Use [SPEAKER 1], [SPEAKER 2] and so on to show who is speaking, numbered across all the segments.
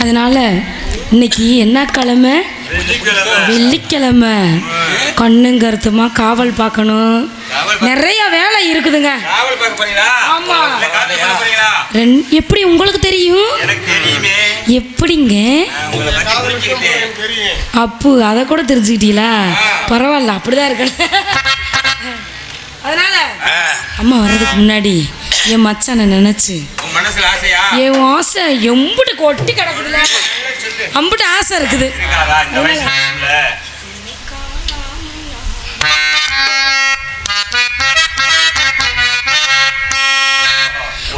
[SPEAKER 1] அதனால இன்னைக்கு என்ன கிழமை? வெள்ளிக்கிழமை. கண்ணும் கருத்துமா காவல் பார்க்கணும். நிறைய வேலை இருக்குதுங்க. ஆமா. ரெண் எப்படி உங்களுக்கு தெரியும்? எப்படிங்க? அப்பு அதை கூட தெரிஞ்சுக்கிட்டீங்களா? பரவாயில்ல அப்படிதான் இருக்க. அதனால அம்மா வர்றதுக்கு முன்னாடி என் மச்சானை நினைச்சு என் ஆசை எம்புட்டு கொட்டி கிடக்குதுல. அம்புட்டு ஆசை இருக்குது.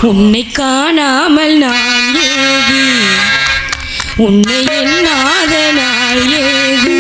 [SPEAKER 1] உன்னை காணாமல் நான் ஏது உன்னை எண்ணாத நாள் ஏது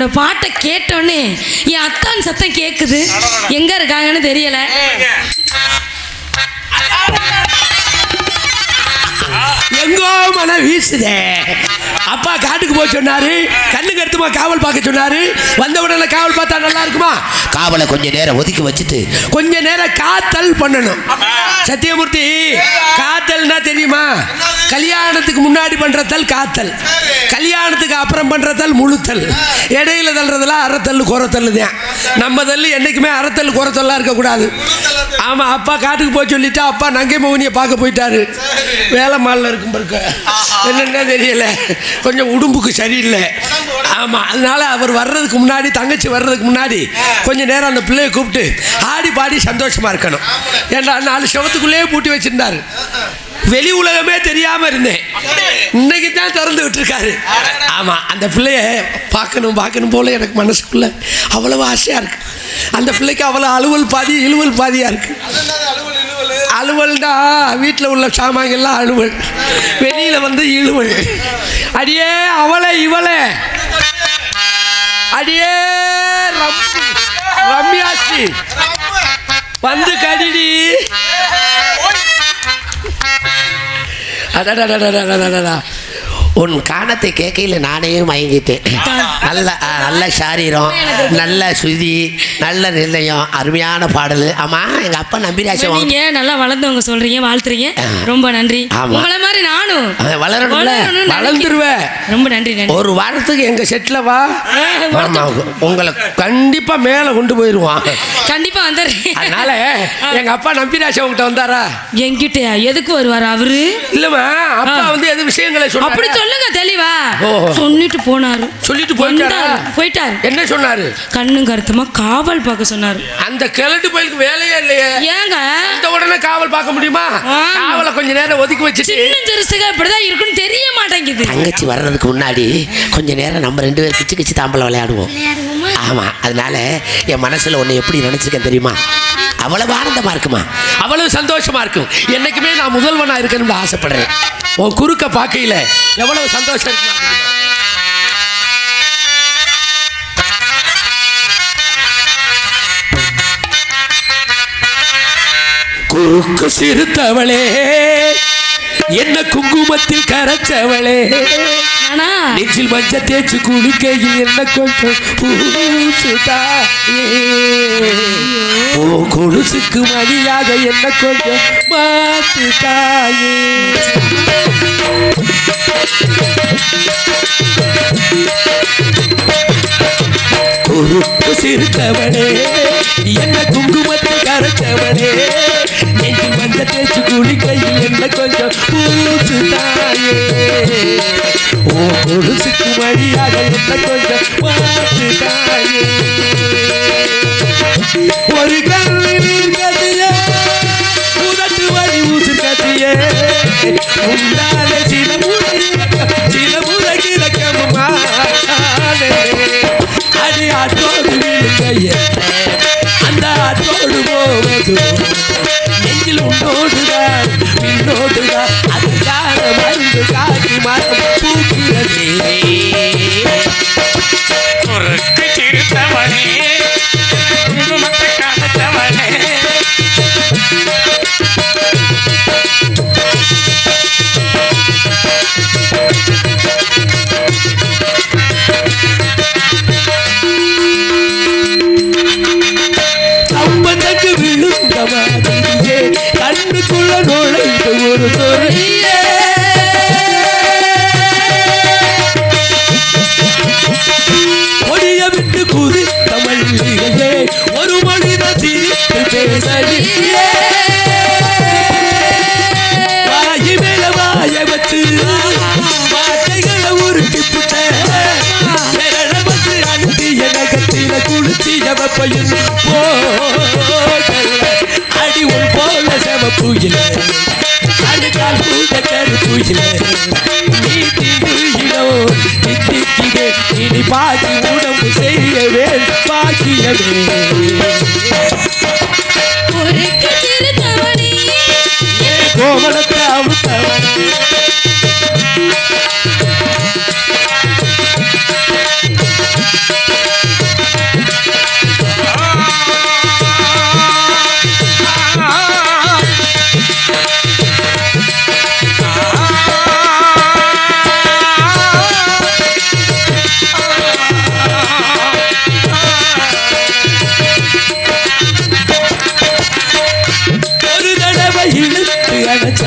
[SPEAKER 1] என்னோட பாட்டை கேட்டோன்னே என் அத்தான் சத்தம் கேட்குது எங்க இருக்காங்கன்னு தெரியல.
[SPEAKER 2] எங்கோ மன வீசுதே. அப்பா காட்டுக்கு போய் சொன்னாரு கண்ணு கருத்துமா காவல் பார்க்க சொன்னாரு வந்த உடனே காவல் பார்த்தா நல்லா இருக்குமா? காவலை கொஞ்ச நேரம் ஒதுக்கி வச்சுட்டு கொஞ்ச நேரம் காத்தல் பண்ணணும். சத்தியமூர்த்தி காத்தல்னா தெரியுமா? கல்யாணத்துக்கு முன்னாடி பண்றதால் காத்தல். கல்யாணத்துக்கு அப்புறம் பண்றதால் முழுத்தல் இடையில தள்ளுறதெல்லாம் அறத்தல் குறத்தல் தான் நம்ம தள்ளு என்றைக்குமே அறத்தல் குறத்தல்லாம் இருக்கக்கூடாது. ஆமா அப்பா காட்டுக்கு போய் சொல்லிட்டா அப்பா நங்கை மோகனியை பார்க்க போயிட்டாரு. வேலை மாலில் இருக்கும் பிறகு என்னென்ன தெரியல. கொஞ்சம் உடம்புக்கு சரியில்லை. ஆமாம் அதனால் அவர் வர்றதுக்கு முன்னாடி தங்கச்சி வர்றதுக்கு முன்னாடி கொஞ்சம் நேரம் அந்த பிள்ளையை கூப்பிட்டு ஆடி பாடி சந்தோஷமாக இருக்கணும். ஏன்னா நாலு செவத்துக்குள்ளேயே பூட்டி வச்சுருந்தார். வெளி உலகமே தெரியாமல் இருந்தேன். இன்னைக்கு தான் திறந்து விட்டுருக்காரு. ஆமாம் அந்த பிள்ளைய பார்க்கணும் பார்க்கணும் போல எனக்கு மனசுக்குள்ளே. அவ்வளவு ஆசையாக இருக்குது அந்த பிள்ளைக்கு அவ்வளோ அலுவல் பாதி இழுவல் பாதியாக இருக்குது அலுவல் தான். வீட்டில் உள்ள சாமான்கள்லாம் அலுவல். வெளியில் வந்து இழுவல். அடியே அவளை இவளை. அடியே ரம்யாஸ்ரீ வந்து கடிடி. அடடா உன் காணத்தை கேட்கையில் நானே மயங்கிட்டேன். நல்ல நல்ல சாரீரம் நல்ல சுதி நல்ல நிர்ணயம் அருமையான பாடல். ஆமா எங்க அப்பா நம்பிராசம்
[SPEAKER 1] நீங்க நல்லா வளர்ந்தவங்க சொல்றீங்க வாழ்த்துறீங்க. ரொம்ப நன்றி. உங்களை மாதிரி நானும்
[SPEAKER 2] வளரணும்ல. வளர்ந்துருவேன்.
[SPEAKER 1] ரொம்ப நன்றி
[SPEAKER 2] ஒரு வாரத்துக்கு எங்க செட்டில் வா. உங்களை கண்டிப்பா மேலே கொண்டு போயிடுவான்
[SPEAKER 1] கண்டிப்பா வந்துடுறேன்.
[SPEAKER 2] அதனால எங்க அப்பா நம்பிராசம் உங்ககிட்ட வந்தாரா?
[SPEAKER 1] என்கிட்டயா? எதுக்கு வருவார் அவரு?
[SPEAKER 2] இல்லம்மா அப்பா. வந்து எது விஷயங்களை சொன்னாரு?
[SPEAKER 1] சொல்லுங்க தெளிவா. சொல்லிட்டு போனாரு.
[SPEAKER 2] சொல்லிட்டு போயிட்டாரா?
[SPEAKER 1] போயிட்டாரு.
[SPEAKER 2] என்ன சொன்னாரு?
[SPEAKER 1] கண்ணும் கருத்துமா காவல் பார்க்க சொன்னாரு.
[SPEAKER 2] அந்த கிழட்டு பயலுக்கு வேலையே இல்லையே.
[SPEAKER 1] ஏங்க?
[SPEAKER 2] இந்த உடனே காவல் பார்க்க முடியுமா. காவலை கொஞ்ச நேரம் ஒதுக்கி வச்சுட்டு.
[SPEAKER 1] சின்ன சிறுசுக இப்படிதான் இருக்குன்னு தெரிய மாட்டேங்குது.
[SPEAKER 2] தங்கச்சி வர்றதுக்கு முன்னாடி கொஞ்ச நேரம் நம்ம ரெண்டு பேரும் கிச்சு கிச்சு தாம்பலம் விளையாடுவோம்? ஆமா அதனால என் மனசுல உன்னை எப்படி நினைச்சிருக்கேன் தெரியுமா? அவ்வளவு ஆனந்தமா இருக்குமா? அவ்வளவு சந்தோஷமா இருக்கும். என்னைக்குமே நான் முதல்வனா இருக்கணும்னு ஆசைப்படுறேன். உன் குறுக்க பார்க்கையில எவ்வளவு சந்தோஷம் இருக்குமா? குறுக்கு சிறுத்தவளே என்ன குங்குமத்தில் கரைச்சவளே? நெஞ்சில் மஞ்ச தேய்ச்சி குளிக்கையில் என்ன கொஞ்சம் பூசுதாயே ஓ கொலுசுக்கு மணியாக என்ன கொஞ்சம் மாத்துதாயே குறுக்கு சிறுத்தவனே என்ன குங்குமத்தில் கரைச்சவனே நெஞ்சில் வந்த தேய்ச்சி குளிக்கையில் என்ன கொஞ்சம் பூசுதாயே ஓ கொலுசுக்கு வழியாக என்ன கொஞ்சம் மாத்துதாயே ஒரு கல்வி நீர் கதியே உதட்டு வழி ஊசு கதியே உண்டாலே சில முறை சில முறை கிழக்கமுமா அடி ஆட்டோடு விழுங்கையே பின்னோடுதான் அதுக்கான மருந்து காட்டி மரம் நுழைந்து ஒரு ஒடிய விட்டு குதித்த மல்லிகையே ஒரு மனித சிரித்து பேசலியே. வாயி மேல வாய வச்சு வார்த்தைகளை உருட்டி புட்ட வந்து அனுப்பிய நகத்தில அடி உன் போல செவப்பு இல்லை. பூத கருப்புயிலே இனி பாக்கி உடம்பு செய்யவே பாக்கியவே கோவலத்தை அவுத்தவன்.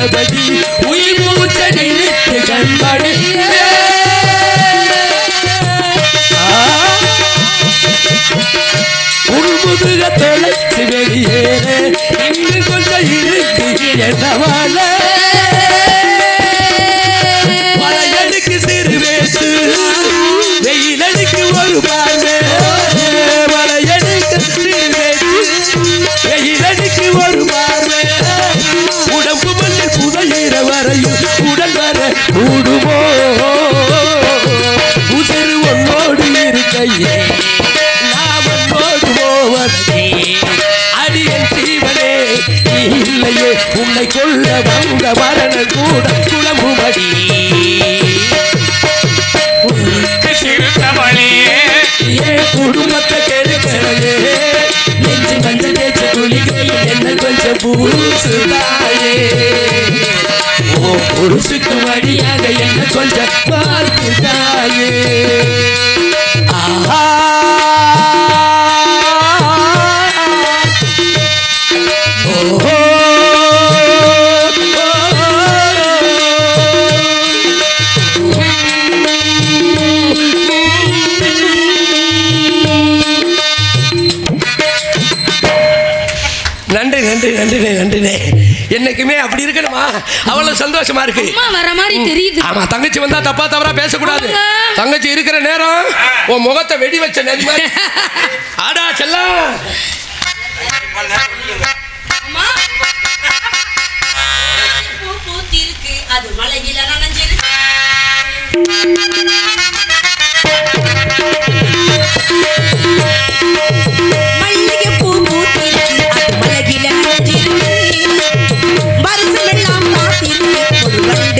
[SPEAKER 2] கணபதி உயிர் மூச்ச நிறுத்து கண்படையே உள்முதுக தொலைச்சு வெளியேற. இன்று கொண்ட இருக்கு என்னவான கூடுமோ உசிறு ஒன்னோடு இருக்கையே நான் ஒன்னோடு போவதே. அடியன் ஜீவனே நீ இல்லையே உன்னை கொல்ல வந்த மரணம் கூட ஏன் குடும்பத்தை கெடுக்கிறதே நெஞ்சு மஞ்சள் தேய்ச்ச துளிகையில் என்ன கொஞ்சம் பூசுதாயே போவோம் ஒரு புருஷுக்கு வழியாக என்ன கொஞ்சம் பார்த்துதாயே ஆஹா! ஓஹோ! நன்றி நன்றி நன்றிண்ணே நன்றிண்ணே என்னைக்குமே அப்படி இருக்கணுமா? அவ்வளவு சந்தோஷமா இருக்கு.
[SPEAKER 1] வர மாதிரி தெரியுது.
[SPEAKER 2] ஆமா தங்கச்சி வந்தா தப்பா தவறா பேசக்கூடாது. தங்கச்சி இருக்கிற நேரம் உன் முகத்தை வெடி வச்ச மாதிரி ஆடா
[SPEAKER 3] பூத்திருக்கு. அது மலையில நனைஞ்சிருக்கு.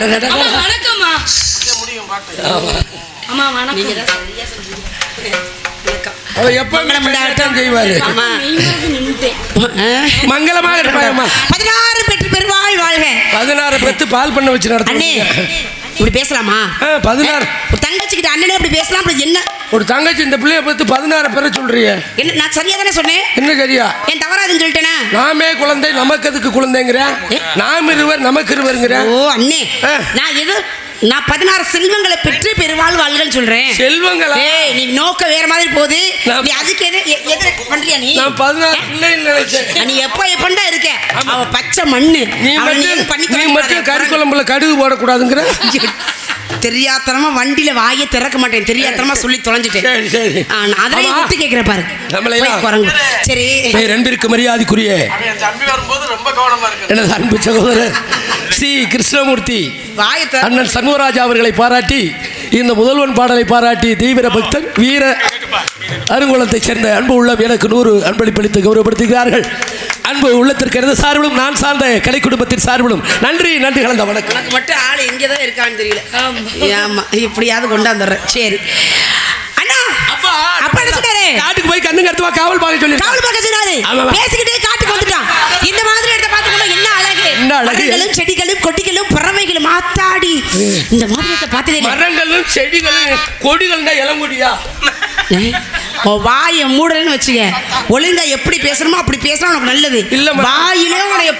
[SPEAKER 1] வணக்கம்மா. வணக்கம்.
[SPEAKER 2] எப்பவுமே செய்வாரு.
[SPEAKER 3] ஆமா
[SPEAKER 1] மெய்யாக நின்னுட்டேன்.
[SPEAKER 2] மங்களமாக இருப்பாயம்மா
[SPEAKER 3] பதினாறு பெற்று பெருவாழ் வாழ்க.
[SPEAKER 2] பதினாறு பெத்து பால் பண்ண வச்சு நடத்த
[SPEAKER 3] இப்படி பேசலாமா?
[SPEAKER 2] பதினாறு.
[SPEAKER 3] தங்கச்சிக்கிட்ட அண்ணனே இப்படி பேசலாம் அப்படி என்ன?
[SPEAKER 2] ஒரு தங்கச்சி இந்த பிள்ளைய பத்து பதினாறு பேரை சொல்றிய.
[SPEAKER 3] என்ன நான் சரியா தானே சொன்னேன்?
[SPEAKER 2] என்ன சரியா?
[SPEAKER 3] என் தவறாதுன்னு சொல்லிட்டேனா?
[SPEAKER 2] நாமே குழந்தை நமக்கு எதுக்கு குழந்தைங்கிற? நாம் இருவர் நமக்கு இருவருங்கிற?
[SPEAKER 3] ஓ அண்ணே. நான் எதோ நான் பதினாறு செல்வங்களை பெற்று பெருவாழ் வாழ்கன்னு சொல்றேன்.
[SPEAKER 2] செல்வங்களா?
[SPEAKER 3] ஏய் நீ நோக்க வேற மாதிரி போகுது. நீ அதுக்கு எது எது பண்றியா நீ?
[SPEAKER 2] நான் பதினாறு பிள்ளைன்னு நினைச்சேன்.
[SPEAKER 3] நீ எப்போ எப்பண்டா இருக்க? அவ பச்சை மண்ணு.
[SPEAKER 2] நீ மட்டும்
[SPEAKER 3] பண்ணி
[SPEAKER 2] நீ மட்டும். கறி குழம்புல கடுகு போடக்கூடாதுங்கிற?
[SPEAKER 3] தெரியாத்தனமா வண்டியில வாயை திறக்க மாட்டேன். தெரியாத்தனமா சொல்லி தொலைஞ்சிட்டேன்.
[SPEAKER 2] சரி சரி.
[SPEAKER 3] ஆ, நான் அதிலே
[SPEAKER 2] ஆமா.
[SPEAKER 3] விட்டு கேட்கிறேன் பாரு. குரங்கு. சரி.
[SPEAKER 2] அன்பிற்கு மரியாதைக்குரிய எனது அன்பு சகோதரர் சி. கிருஷ்ணமூர்த்தி அண்ணன் சண்முகராஜா அவர்களை பாராட்டி இந்த முதல்வன் பாடலை பாராட்டி தீவிர பக்தன் வீர அருங்குளத்தைச் சேர்ந்த அன்பு உள்ளம் எனக்கு நூறு அன்பளிப்பளித்து கௌரவப்படுத்துகிறார்கள். அன்பு உள்ளத்திற்கு எனது சார்பிலும் நான் சார்ந்த கலை குடும்பத்தின் சார்பிலும். நன்றி நன்றி கலந்த வணக்கம்.
[SPEAKER 3] உனக்கு மட்டும் ஆள் எங்கே தான் இருக்கான்னு தெரியல. ஆமா. இப்படியாவது கொண்டாந்துடுறேன். சரி. அண்ணா
[SPEAKER 2] அப்பா
[SPEAKER 3] அப்பா என்ன சொன்னாரு?
[SPEAKER 2] காட்டுக்கு போய் கண்ணு கருத்துவா காவல் பார்க்க சொல்லி
[SPEAKER 3] காவல் பார்க்க சொன்னாரு. பேசிக்கிட்டே காட்டுக்கு வந்துட்டான். இந்த மாதிரி இடத்த பார்த்துக்கணும் என்ன அழகு? மரங்களும் செடிகளும் கொடிகளும் பறவைகளும் ஆத்தாடி. இந்த மாதிரி இடத்த பார்த்ததே இல்லை
[SPEAKER 2] மரங்களும் செடிகளும் கொடிகள் தான் இளங்குடியா
[SPEAKER 3] வாயை மூடலன்னு வச்சுக்க. ஒழுங்கா எப்படி பேசணுமோ அப்படி பேசினா உனக்கு நல்லது.
[SPEAKER 2] இல்லம்மா.
[SPEAKER 3] வாயிலே உனைய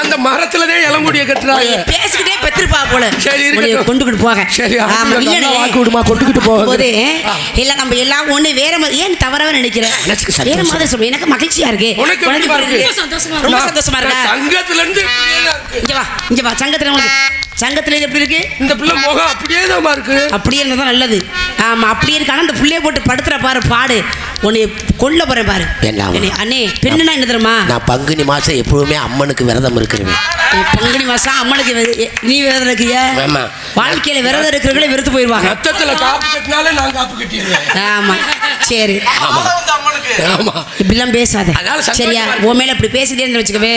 [SPEAKER 2] அந்த மரத்துலதான் இளங்குடிய கட்டுறாங்க.
[SPEAKER 3] பேசிக்கிட்டே பெத்திருப்பா போல.
[SPEAKER 2] சரி.
[SPEAKER 3] உன்னைய கொண்டுகிட்டு போக.
[SPEAKER 2] சரி,
[SPEAKER 3] ஆமா.
[SPEAKER 2] நல்லா வாக்கு விடுமா, கொண்டுகிட்டு போக.
[SPEAKER 3] போது இல்ல நம்ம எல்லாம் ஒண்ணு வேற மாதிரி ஏன் தவறவா நினைக்கிறேன் வேற. மாதிரி சொல்றேன் எனக்கு மகிழ்ச்சியா இருக்கு.
[SPEAKER 2] உனக்கு இருக்கு?
[SPEAKER 3] ரொம்ப சந்தோஷமா இருக்கு. ரொம்ப சந்தோஷமா இருக்கா?
[SPEAKER 2] சங்கத்துல இருந்து இருக்கு.
[SPEAKER 3] இங்க வா இங்க வா. சங்கத்துல சங்கத்துல எப்படி இருக்கு?
[SPEAKER 2] இந்த பிள்ளை முகம் அப்படியே தான் இருக்கு.
[SPEAKER 3] அப்படியே இருந்தா தான் நல்லது. ஆமா அப்படியே இருக்கானா அந்த புள்ளைய போட்டு படுத்துற பாரு பாடு. உன்னை கொல்ல போறேன் பாரு. அண்ணே பெண்ணுனா என்ன தெரியுமா?
[SPEAKER 4] நான் பங்குனி மாசம் எப்பவுமே அம்மனுக்கு விரதம் இருக்கிறேன்
[SPEAKER 3] நீ பங்குனி மாசம் அம்மனுக்கு நீ விரதம் இருக்கியா?
[SPEAKER 4] ஆமா.
[SPEAKER 3] வாழ்க்கையில விரதம் இருக்கிறவங்களே வெறுத்து போயிருவாங்க.
[SPEAKER 2] ரத்தத்துல காப்பு கட்டினாலே நான் காப்பு கட்டிடுவேன்.
[SPEAKER 3] ஆமா சரி.
[SPEAKER 5] அம்மனுக்கு.
[SPEAKER 2] ஆமா.
[SPEAKER 3] இப்படிலாம் பேசாத. சரியா? உன் மேல இப்படி பேசிட்டேன்னு வச்சுக்கவே.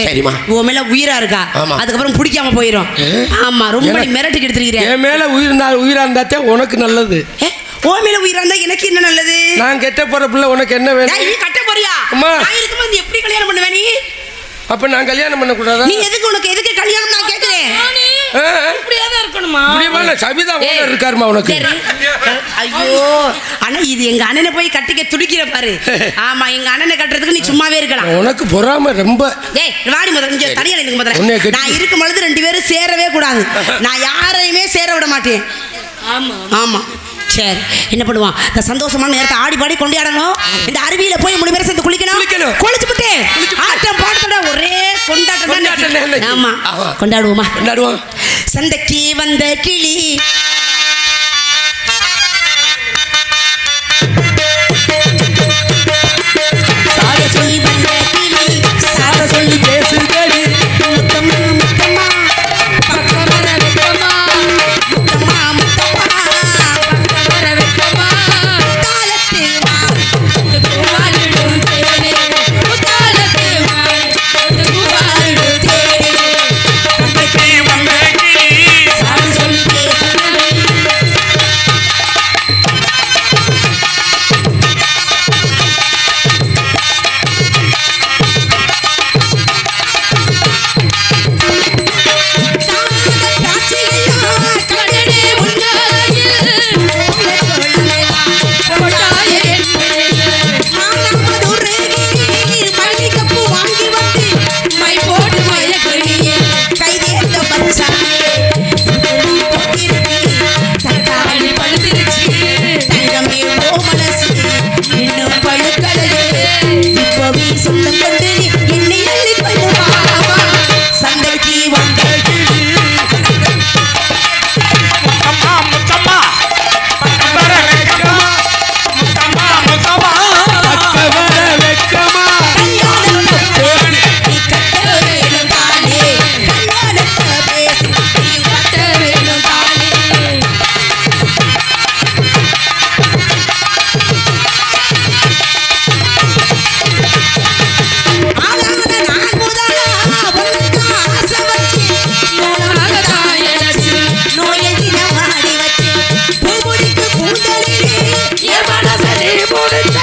[SPEAKER 3] உன் மேல உயிரா இருக்கா?
[SPEAKER 4] ஆமா.
[SPEAKER 3] அதுக்கப்புறம் பிடிக்காம போயிடும் ஆமா ரொம்ப நீ மிரட்டுக்கு எடுத்துருக்கிறேன்
[SPEAKER 2] என் மேல உயிர் இருந்தா உயிரா இருந்தாத்தே உனக்கு நல்லது.
[SPEAKER 3] மேல உயிரா இருந்தா எனக்கு என்ன நல்லது?
[SPEAKER 2] நான் கெட்ட போற பிள்ளை உனக்கு என்ன வேணும்?
[SPEAKER 3] நீ கட்ட போறியா?
[SPEAKER 2] அம்மா.
[SPEAKER 3] நான் இருக்கும்போது நீ எப்படி கல்யாணம் பண்ணுவ நீ?
[SPEAKER 2] அப்ப நான் கல்யாணம் பண்ண கூடாதா
[SPEAKER 3] நீ எதுக்கு உனக்கு எதுக்கு கல்யாணம் நான் கேக்குறேன்
[SPEAKER 1] இப்படியே தான் இருக்கணுமா?
[SPEAKER 2] சபிதா
[SPEAKER 3] ஏய்,
[SPEAKER 2] ஓனர் இருக்காருமா உனக்கு.
[SPEAKER 3] ஐயோ அண்ணா இது எங்க அண்ணனை போய் கட்டிக்க துடிக்கிற பாரு. ஆமா எங்க அண்ணனை கட்டுறதுக்கு நீ சும்மாவே இருக்கலாம்.
[SPEAKER 2] உனக்கு பொறாம ரொம்ப.
[SPEAKER 3] ஏய் வாடி முதல்ல இங்க தனியா
[SPEAKER 2] உன்னைய
[SPEAKER 3] முதல்ல நான் இருக்கும் பொழுது ரெண்டு பேரும் சேரவே கூடாது. நான் யாரையுமே சேர விட மாட்டேன்.
[SPEAKER 1] ஆமா.
[SPEAKER 3] ஆமா. சரி. என்ன பண்ணுவான்? இந்த சந்தோஷமான நேரத்தை ஆடி பாடி கொண்டாடணும். இந்த அருவியில போய் மூணு பேரும் சேர்ந்து குளிக்கணும். குளிச்சுப்புட்டு ஆட்டம் பாட்டத்தோட ஒரே கொண்டாட்டம். ஆமா. கொண்டாடுவோமா?
[SPEAKER 2] கொண்டாடுவோம்.
[SPEAKER 3] சந்தைக்கு வந்த கிளி. சாரசொல்லி வந்த
[SPEAKER 1] என் மனசை நீ முடிச்ச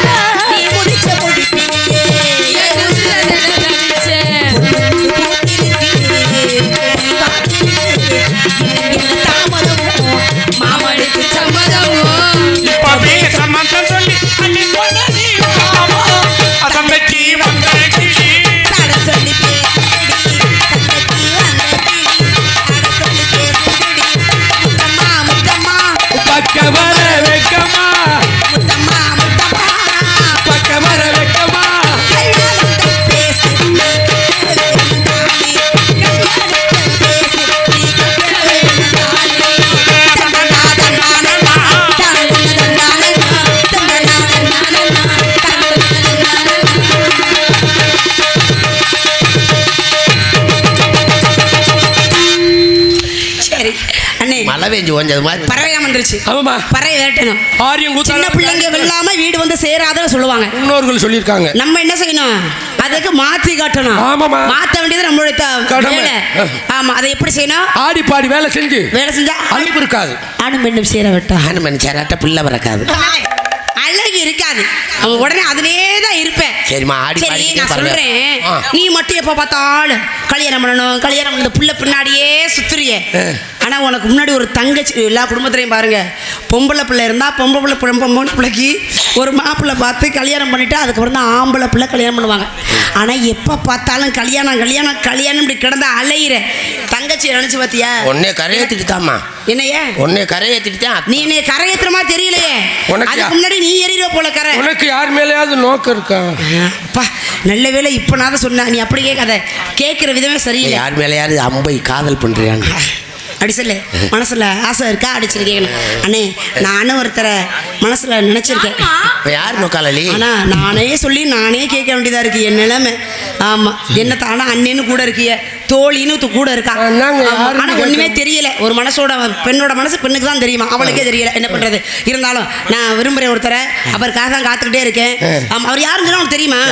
[SPEAKER 4] மழை பெஞ்சு ஓஞ்சது மாதிரி.
[SPEAKER 3] பறவையா வந்துருச்சு.
[SPEAKER 2] ஆமாம்மா.
[SPEAKER 3] பறவை விரட்டணும்.
[SPEAKER 2] ஆரியம்
[SPEAKER 3] சின்ன
[SPEAKER 2] கூத்தால
[SPEAKER 3] பிள்ளைங்க வெல்லாம வீடு வந்து சேராதன்னு சொல்லுவாங்க.
[SPEAKER 2] முன்னோர்கள் சொல்லியிருக்காங்க.
[SPEAKER 3] நம்ம என்ன செய்யணும்? அதுக்கு மாத்தி காட்டணும்.
[SPEAKER 2] ஆமாம்மா.
[SPEAKER 3] மாத்த வேண்டியது நம்மளுடைய. வேலை. ஆமா அதை எப்படி செய்யணும்?
[SPEAKER 2] ஆடி பாடி வேலை செஞ்சு
[SPEAKER 3] வேலை செஞ்சா
[SPEAKER 2] அலுப்பு இருக்காது
[SPEAKER 3] ஆணும் பெண்ணும் சேர விட்டா
[SPEAKER 4] ஹனுமன் சேராட்ட பிள்ளை பிறக்காது.
[SPEAKER 3] அழகு இருக்காது. அவன் உடனே அதுலயே தான் இருப்பேன்.
[SPEAKER 4] சரிம்மா ஆடி
[SPEAKER 3] சரி நான். சொல்றேன். நீ மட்டும் எப்ப பார்த்தாலும் கல்யாணம் பண்ணணும் கல்யாணம் பண்ண புள்ள பின்னாடியே சுத்துறிய. ஆனா உனக்கு முன்னாடி ஒரு தங்கச்சி எல்லா குடும்பத்திலையும் பாருங்க. பொம்பளை பிள்ளை இருந்தா பொம்பளை பிள்ளை பொம்பளை பிள்ளைக்கு ஒரு மாப்பிள்ளை பார்த்து கல்யாணம் பண்ணிட்டு அதுக்கப்புறம் தான் ஆம்பளை பிள்ளை கல்யாணம் பண்ணுவாங்க. ஆனா எப்ப பார்த்தாலும் கல்யாணம் கல்யாணம் கல்யாணம் இப்படி கிடந்தா அலையிற. தங்கச்சி நினைச்சு பார்த்தியா?
[SPEAKER 4] உன்னைய கரையேற்றிட்டு தாம்மா
[SPEAKER 3] என்னையே?
[SPEAKER 4] உன்னைய கரையேற்றிட்டு தான்
[SPEAKER 3] நீ என்னை கரையேத்துற மாதிரி தெரியலையே. அதுக்கு முன்னாடி நீ எறிகிற போல கரை.
[SPEAKER 2] உனக்கு யார் மேலேயாவது நோக்கம் இருக்கா?
[SPEAKER 3] அப்பா நல்ல வேளை இப்போ நான் தான் சொன்னேன். நீ அப்படி கேட்காத கேட்குற விதமே சரியில்லை.
[SPEAKER 4] யார் மேலேயாவது அம்பை காதல் பண்றியான்னு.
[SPEAKER 3] அடி சொல்லு. மனசுல ஆசை இருக்கா? அடிச்சிருக்கேன். அண்ணே நானும் ஒருத்தரை மனசுல நினைச்சிருக்கேன்.
[SPEAKER 4] இப்ப யார் நோக்காளி
[SPEAKER 3] ஆனா நானே சொல்லி நானே கேட்க வேண்டியதா இருக்கு. என் நிலைமை. ஆமா. என்ன தானா? அண்ணன்னு கூட இருக்கிய. தோழின்னு கூட இருக்கா?
[SPEAKER 2] என்னங்க,
[SPEAKER 3] ஆமா,
[SPEAKER 2] யாருன்னு
[SPEAKER 3] ஆனா ஒண்ணுமே. தெரியல. ஒரு மனசோட பெண்ணோட மனசு பெண்ணுக்கு தான் தெரியுமா? அவளுக்கே தெரியல. என்ன பண்றது? இருந்தாலும் நான் விரும்புறேன் ஒருத்தரை. அவருக்காக தான் காத்துக்கிட்டே இருக்கேன். அவர் யாருன்னு சொன்னா உனக்கு தெரியுமா?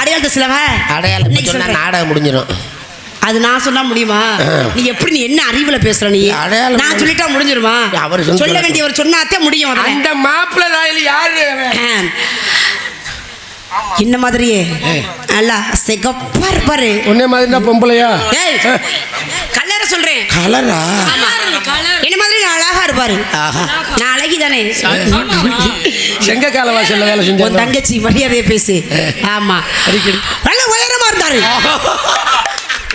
[SPEAKER 3] அடையாளத்தை சிலவ
[SPEAKER 4] அடையாளம் சொன்னா. நாடகம் முடிஞ்சிடும்
[SPEAKER 3] அது நான் சொன்னா முடியுமா? நீ எப்படி நீ என்ன அறிவுல பேசுற நீ? நான் சொல்லிட்டா முடிஞ்சிருமா?
[SPEAKER 4] அவர் சொல்லி.
[SPEAKER 3] வேண்டியவர் சொன்னாத்தே முடியும்.
[SPEAKER 2] அந்த மாப்பிள்ளை ராயல் யாரு அவன்?
[SPEAKER 3] ஆ. என்ன மாதிரியே? நல்லா சிகப்பா இருப்பாரு.
[SPEAKER 2] உன்னை மாதிரி தான் பொம்பளையா?
[SPEAKER 3] ஏய் கல்லற சொல்றேன்.
[SPEAKER 2] கலரா
[SPEAKER 3] ஆமா. என்ன மாதிரி நான் அழகா இருப்பாரு.
[SPEAKER 4] ஆஹா.
[SPEAKER 3] நான் அழகி தானே
[SPEAKER 2] செங்க கால வாசல்ல வேலை
[SPEAKER 3] உன்
[SPEAKER 2] செஞ்சேன்
[SPEAKER 3] தங்கச்சி மரியாதையை பேசு. ஆமா. நல்ல உயரமா இருந்தாரு.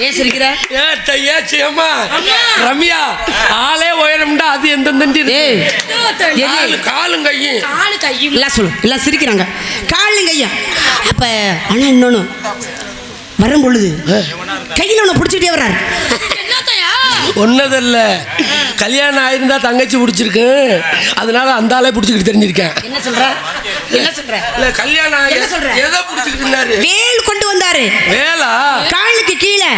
[SPEAKER 3] ஏன் சிரிக்கிற
[SPEAKER 2] ஏத்த ஏச்சியம்மா ரம்யா ஆளே உயரம்டா அது எந்த காலும் கையும்.
[SPEAKER 1] காலு கையும்.
[SPEAKER 3] எல்லாம் சொல்லு எல்லாம் சிரிக்கிறாங்க. ஐயா அப்ப ஆனா இன்னொன்னு. வரும் பொழுது கையில் ஒன்று பிடிச்சிட்டே வர்றாரு.
[SPEAKER 2] ஒன்னதில்ல. கல்யாணம் ஆயிருந்தா தங்கச்சி பிடிச்சிருக்கு. அதனால அந்த ஆளே பிடிச்சிக்கிட்டு தெரிஞ்சிருக்கேன்.
[SPEAKER 3] என்ன சொல்ற? என்ன சொல்ற?
[SPEAKER 2] இல்ல கல்யாணம்
[SPEAKER 3] என்ன சொல்ற?
[SPEAKER 2] எதை பிடிச்சிக்கிட்டு இருந்தாரு?
[SPEAKER 3] வேல் கொண்டு வந்தாரு.
[SPEAKER 2] வேலா
[SPEAKER 3] காலுக்கு கீழே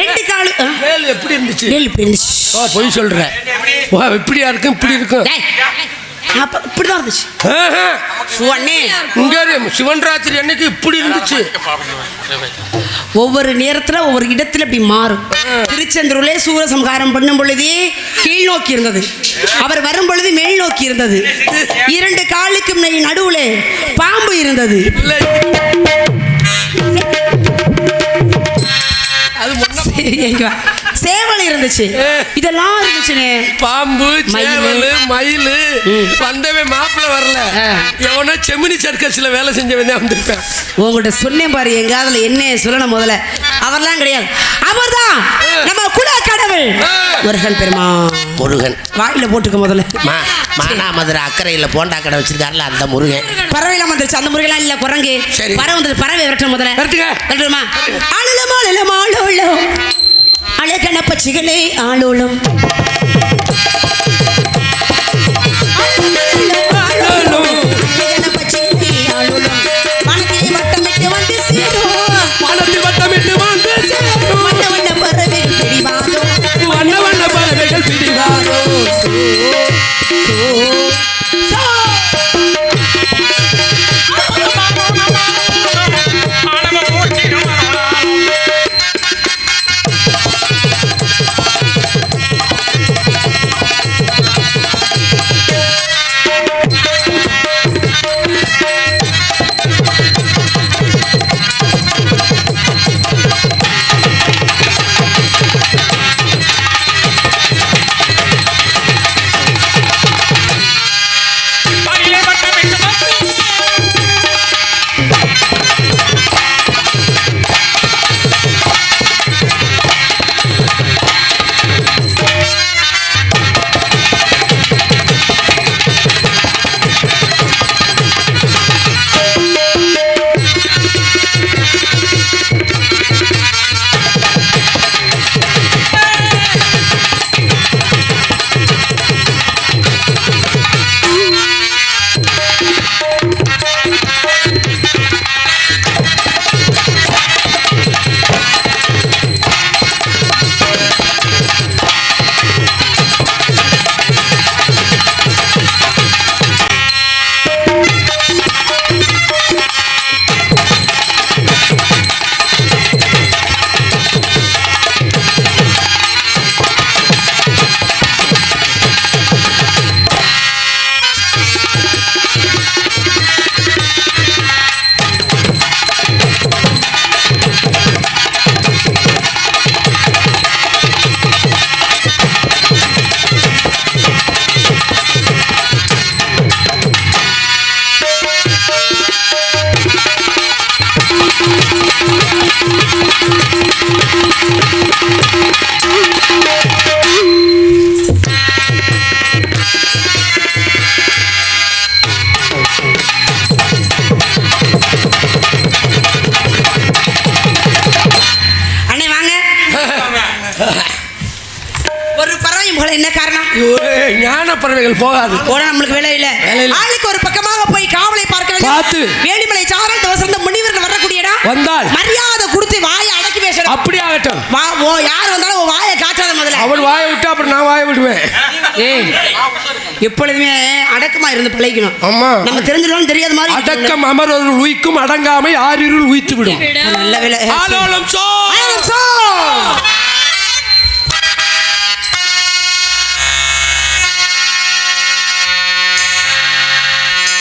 [SPEAKER 3] ரெண்டு காலு ஆ,
[SPEAKER 2] வேல் எப்படி இருந்துச்சு?
[SPEAKER 3] வேல் இப்படி இருந்துச்சு?
[SPEAKER 2] ஓ பொய் சொல்ற. வா இப்படியா இருக்கும் இப்படி இருக்கும்.
[SPEAKER 3] டேய், அப்ப இப்படிதான் இருந்துச்சு.
[SPEAKER 2] ஆஹா.
[SPEAKER 3] சுவண்ணே.
[SPEAKER 2] இங்க இரு, சிவன் ராத்திரி அன்னைக்கு இப்படி இருந்துச்சு.
[SPEAKER 3] ஒவ்வொரு நேரத்துல ஒவ்வொரு இடத்துல இப்படி மாறும். திருச்செந்தூர்ல சூரசம்ஹாரம் பண்ணும் பொழுது கீழ் நோக்கி இருந்தது. அவர் வரும் பொழுது மேல் நோக்கி இருந்தது. இரண்டு காலுக்கும் நை- நடுவுல பாம்பு இருந்தது.
[SPEAKER 2] அது
[SPEAKER 3] சேவல் இருந்துச்சு. இதெல்லாம் இருந்துச்சுனே
[SPEAKER 2] பாம்பு
[SPEAKER 3] மயிலு.
[SPEAKER 2] சேவலு மயிலு. வந்தவன் மாப்பிள்ள வரல. எவனோ செமினி சர்க்கஸ்ல வேலை செஞ்சவன் தான் வந்திருப்பேன்.
[SPEAKER 3] உங்கள்கிட்ட சொன்னேன் பாரு எங்க அதுல என்ன சொல்லணும் முதல்ல. அவர்லாம் கிடையாது. அவர்தான் நம்ம குல கடவுள். முருகன் பெருமா
[SPEAKER 4] முருகன்.
[SPEAKER 3] வாயில போட்டுக்க முதல்ல.
[SPEAKER 4] மானாமதுரை அக்கறையில் போண்டா கடை வச்சிருக்காருல அந்த முருகன்.
[SPEAKER 3] பறவைலாம் வந்துருச்சு. அந்த முருகெல்லாம் இல்ல குரங்கு. பறவை வந்தது பறவை விரட்டணும் முதல்ல.
[SPEAKER 2] விரட்டுங்க.
[SPEAKER 3] விரட்டுமா? ஆளுலம் ஆளுலம் ஆளுலம் அழகன பச்சிகளே ஆளுலம் அழகன
[SPEAKER 2] பறவைகள் போகாது.
[SPEAKER 3] போனா நம்மளுக்கு
[SPEAKER 2] வேலை இல்ல.
[SPEAKER 3] ஆளுக்கு ஒரு பக்கமாக போய் காவலை பார்க்க வேண்டும்.
[SPEAKER 2] பார்த்து.
[SPEAKER 3] வேலிமலை சாரல் வசந்த முனிவர்கள் வரக்கூடிய இடம்.
[SPEAKER 2] வந்தால்.
[SPEAKER 3] மரியாதை கொடுத்து வாயை அடக்கி பேசணும்.
[SPEAKER 2] அப்படி ஆகட்டும்
[SPEAKER 3] வா ஓ யார் வந்தாலும் உன் வாயை காட்டாத முதல்ல.
[SPEAKER 2] அவள் வாயை விட்டு அப்புறம் நான் வாயை விடுவேன்.
[SPEAKER 3] ஏய் எப்பொழுதுமே அடக்கமா இருந்து பழகிக்கணும்.
[SPEAKER 2] ஆமா
[SPEAKER 3] நம்ம தெரிஞ்சிடும் தெரியாத மாதிரி
[SPEAKER 2] அடக்கம் அமரொரு உயிக்கும் அடங்காமை ஆறிருள் உயித்து விடும்
[SPEAKER 3] நல்ல வேலை.
[SPEAKER 2] ஆலோலம் சோ